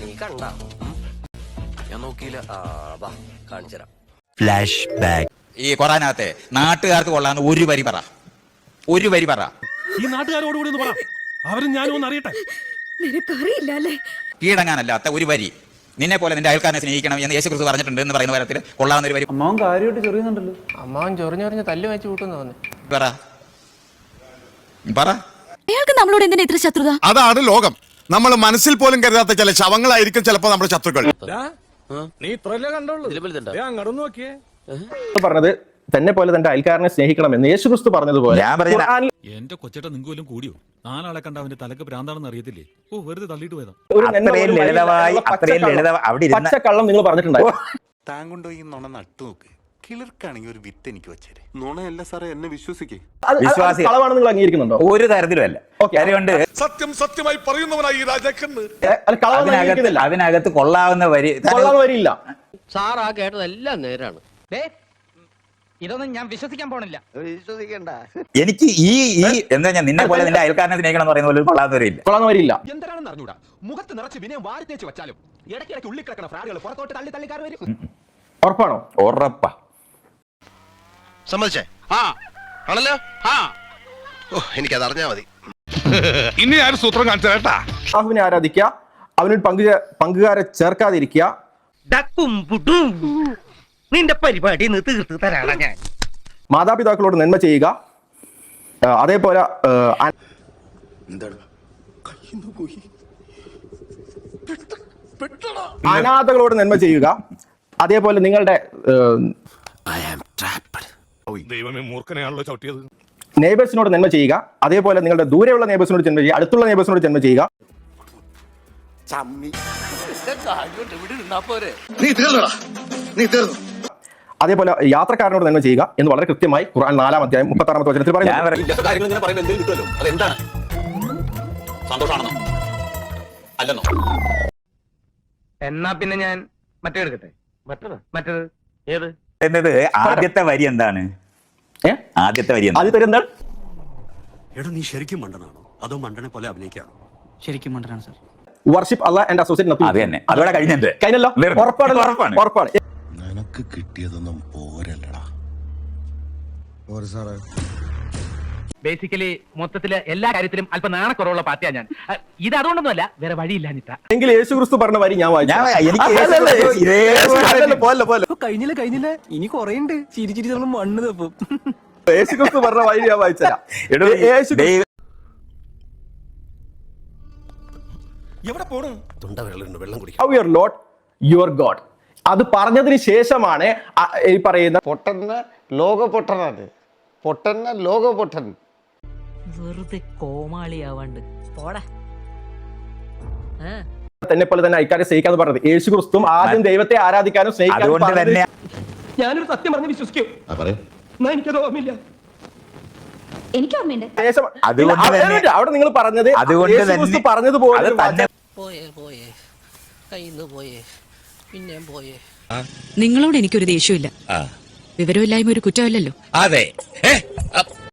നീ കണ്ട? ഞാൻ നോക്കിയില്ല. ആ വാ കാണിച്ചുതരാം. ഫ്ലാഷ് ബാക്ക് ഈ ഖുറാനകത്തെ നാട്ടുകാർക്ക് കൊള്ളാന്ന് ഒരു വരി പറ. ഒരു വരി പറ. ഈ നാട്ടുകാരോട് കൂടി ഒന്ന് പറ. അവരും ഞാനും ഒന്ന് അറിയട്ടെ. നിനക്കറിയില്ല അല്ലേ? കീഴടങ്ങാനല്ലാത്ത ഒരു വരി. നിന്നെ പോലെ നിന്റെ അയൽക്കാരനെ സ്നേഹിക്കണം എന്ന് യേശുക്രിസ്തു പറഞ്ഞിട്ടുണ്ട് എന്ന് പറയുന്ന തരത്തിൽ കൊള്ളാവുന്ന ഒരു വരി. അമ്മാവൻ കാര്യമായിട്ട് ചെറിയുന്നുണ്ടല്ലോ. അമ്മാവൻ ചൊറിഞ്ഞൊറിഞ്ഞ് തല്ല് വെച്ച് കൂട്ടുന്നു തോന്നി പറ. പറ. അയാൾക്ക് നമ്മളോട് എന്തിനാ ഇത്ര ശത്രുത? അതാണ് ലോകം. നമ്മൾ മനസ്സിൽ പോലും കരുതാത്ത ചില ശവങ്ങളായിരിക്കും ചിലപ്പോൾ നമ്മുടെ ശത്രുക്കൾ. നീ കണ്ടോളൂ നോക്കിയേ. പറഞ്ഞത് തന്നെ പോലെ തന്റെ അയൽക്കാരനെ സ്നേഹിക്കണമെന്ന് യേശുക്രിസ്തു പറഞ്ഞതുപോലെ എന്റെ കൊച്ചേട്ട നിങ്ങൾക്കും കൂടിയോ? നാലാളെ കണ്ട അവന്റെ തലക്ക് ഭ്രാന്താണെന്ന് അറിയത്തില്ലേ? ഓ വെറുതെ തള്ളിയിട്ട് പോയതാ. പച്ചക്കള്ളം. നിങ്ങൾ പറഞ്ഞിട്ടുണ്ടായി. താങ്കൊണ്ടോ ഈ നുണ നട്ടു നോക്ക് കിളിർക്കാണെങ്കിൽ ഒരു വിത്ത് എനിക്ക് വെച്ചേരെ. നുണയല്ല സാറേ എന്നെ വിശ്വസിക്കേ. അത് അത് വിശ്വാസി- കളവാണ് നിങ്ങൾ അംഗീകരിക്കുന്നുണ്ടോ? ഒരു തരത്തിലുമല്ല. കാര്യമുണ്ട് സത്യം സത്യമായി പറയുന്നവനായി ഈ രാജാക്കന്ന് ഏ, അത് കളവാണ് അതിനകത്ത് അംഗീകരിക്കുന്നില്ല. അതിനകത്ത് കൊള്ളാവുന്ന വരി വരില്ല സാർ ആ കേട്ടതെല്ലാം നേരാണ്. ഇതൊന്നും ഞാൻ വിശ്വസിക്കാൻ പോണില്ല. വിശ്വസിക്കണ്ട. എനിക്ക് ഈ ഈ എന്താ ഞാൻ നിന്നെ പോലെ നിന്റെ അയൽക്കാരനെ സ്നേഹിക്കണം എന്ന് പറയുന്ന പോലെ കൊള്ളാവുന്ന വരില്ല കൊള്ളാന്ന് വരില്ല എന്തരാണെന്ന് അറിഞ്ഞൂടാ? മുഖത്ത് നിറച്ച് വിനയം വാരി തേച്ച് വെച്ചാലും ഇടയ്ക്കിടയ്ക്ക് ഉള്ളിൽ കിടക്കണ ഫ്രാഡുകൾ പുറത്തോട്ട് തള്ളി തള്ളിക്കാർ വരും. ഉറപ്പാണോ? ഉറപ്പാ. സമ്മതിച്ചേ? ആ. ആണല്ലോ? ആ. ഓ എനിക്കത് അറിഞ്ഞാ മതി. ഇനി ആരും സൂത്രം കാണിച്ചു ഷാഹുവിനെ അള്ളാഹുവിനെ ആരാധിക്കുക? അവനിൽ പങ്കു പങ്കുകാരെ ചേർക്കാതിരിക്കുക. നിന്റെ പരിപാടി ഇന്ന് തീർത്ത് തരാണ് ഞാൻ. മാതാപിതാക്കളോട് നന്മ ചെയ്യുക. ആ, അതേപോലെ ആ, അനാഥകളോട് നന്മ ചെയ്യുക. അതേപോലെ നിങ്ങളുടെ ദൈവമേ മൂർഖനെയാണല്ലോ ചവിട്ടിയത്. നെയ്ബേഴ്സിനോട് നന്മ ചെയ്യുക. അതേപോലെ നിങ്ങളുടെ ദൂരെയുള്ള നെയ്ബേഴ്സിനോട് ജന്മ ചെയ്യുക. അടുത്തുള്ള നെയ്ബേഴ്സിനോട് ജന്മ ചെയ്യുക. നീ തീർന്നടാ നീ തീർന്നു അതേപോലെ യാത്രക്കാരനോട് നന്മ ചെയ്യുക എന്ന് വളരെ കൃത്യമായി ഖുർആൻ നാലാം അധ്യായം മുപ്പത്താറാമത്തെ വചനത്തിൽ പറയുന്നു. എന്നാ പിന്നെ ഞാൻ മറ്റേ എടുക്കട്ടെ? മറ്റേത്? മറ്റേത്? ഏത്? എന്നത് ആദ്യത്തെ വരി എന്താണ്? ആദ്യത്തെ വരി എന്താണ്? അത് എടാ നീ ശരിക്കും മണ്ടനാണോ? അതോ മണ്ടനെ പോലെ അഭിനയിക്കാണോ? ശരിക്കും മണ്ടനാണ് സാർ. വർഷിപ്പ് അല്ല എന്റെ അസോസിയേറ്റ് അത് തന്നെ. അതോടെ കഴിഞ്ഞല്ലോ? തീർന്നു. ഉറപ്പാണ്. ഉറപ്പാണ്. ഉറപ്പാണ്. നിനക്ക് കിട്ടിയതൊന്നും പോരല്ലടാ. പോരെ സാറേ. ബേസിക്കലി മൊത്തത്തിൽ എല്ലാ കാര്യത്തിലും അല്പം നാണക്കുറവുള്ള പാർട്ടിയാണ് ഞാൻ. ഇത് അതുകൊണ്ടൊന്നുമല്ല വേറെ വഴിയില്ലാഞ്ഞിട്ടാ എങ്കിൽ യേശു ക്രിസ്തു പറഞ്ഞ വരി ഞാൻ കഴിഞ്ഞില്ല കഴിഞ്ഞില്ല? ഇനി കൊറേ ഉണ്ട് നമ്മൾ മണ്ണ് തപ്പും. യേശു ക്രിസ്തു പറഞ്ഞ വരി ഞാൻ വായിച്ചുതരാം യേശു എവിടെ പോണു? തൊണ്ട വെള്ളം വെള്ളം കുടിക്കാം. How your lord your god അത് പറഞ്ഞതിന് ശേഷമാണ് ഈ പറയുന്ന പൊട്ടന്ന ലോക പൊട്ടനാണ് പൊട്ടന്ന ലോക പൊട്ടൻ വെറുതെ കോമാളിയാവാണ്ട്. പോടാ. തന്നെ പോലെ തന്നെ അയക്കാരെ സ്നേഹിക്കാന്ന് പറഞ്ഞത്. യേശു ക്രിസ്തുവും ആദ്യം ദൈവത്തെ ആരാധിക്കാനും സ്നേഹിക്കാനും അതുകൊണ്ട് തന്നെ ഞാനൊരു സത്യം പറഞ്ഞ് വിശ്വസിക്കും. പറയൂ. എന്നാ എനിക്കത് ഓർമ്മയില്ല. എനിക്ക് ഓർമ്മയുണ്ട്. ശേഷം അതുകൊണ്ട് ഇല്ല, തന്നെ- അവിടെ- അവിടെ നിങ്ങൾ പറഞ്ഞത് അതുകൊണ്ട് യേശു ക്രിസ്തു തന്നെ പറഞ്ഞതുപോലെ അത് ഒരു തന്നെ പോയേ പോയേ. കയ്യിന്ന് പോയേ. പിന്നെയും പോയേ. നിങ്ങളോട് എനിക്കൊരു ദേഷ്യമില്ല വിവരമില്ലായ്മ ഒരു കുറ്റമല്ലല്ലോ. അതെ.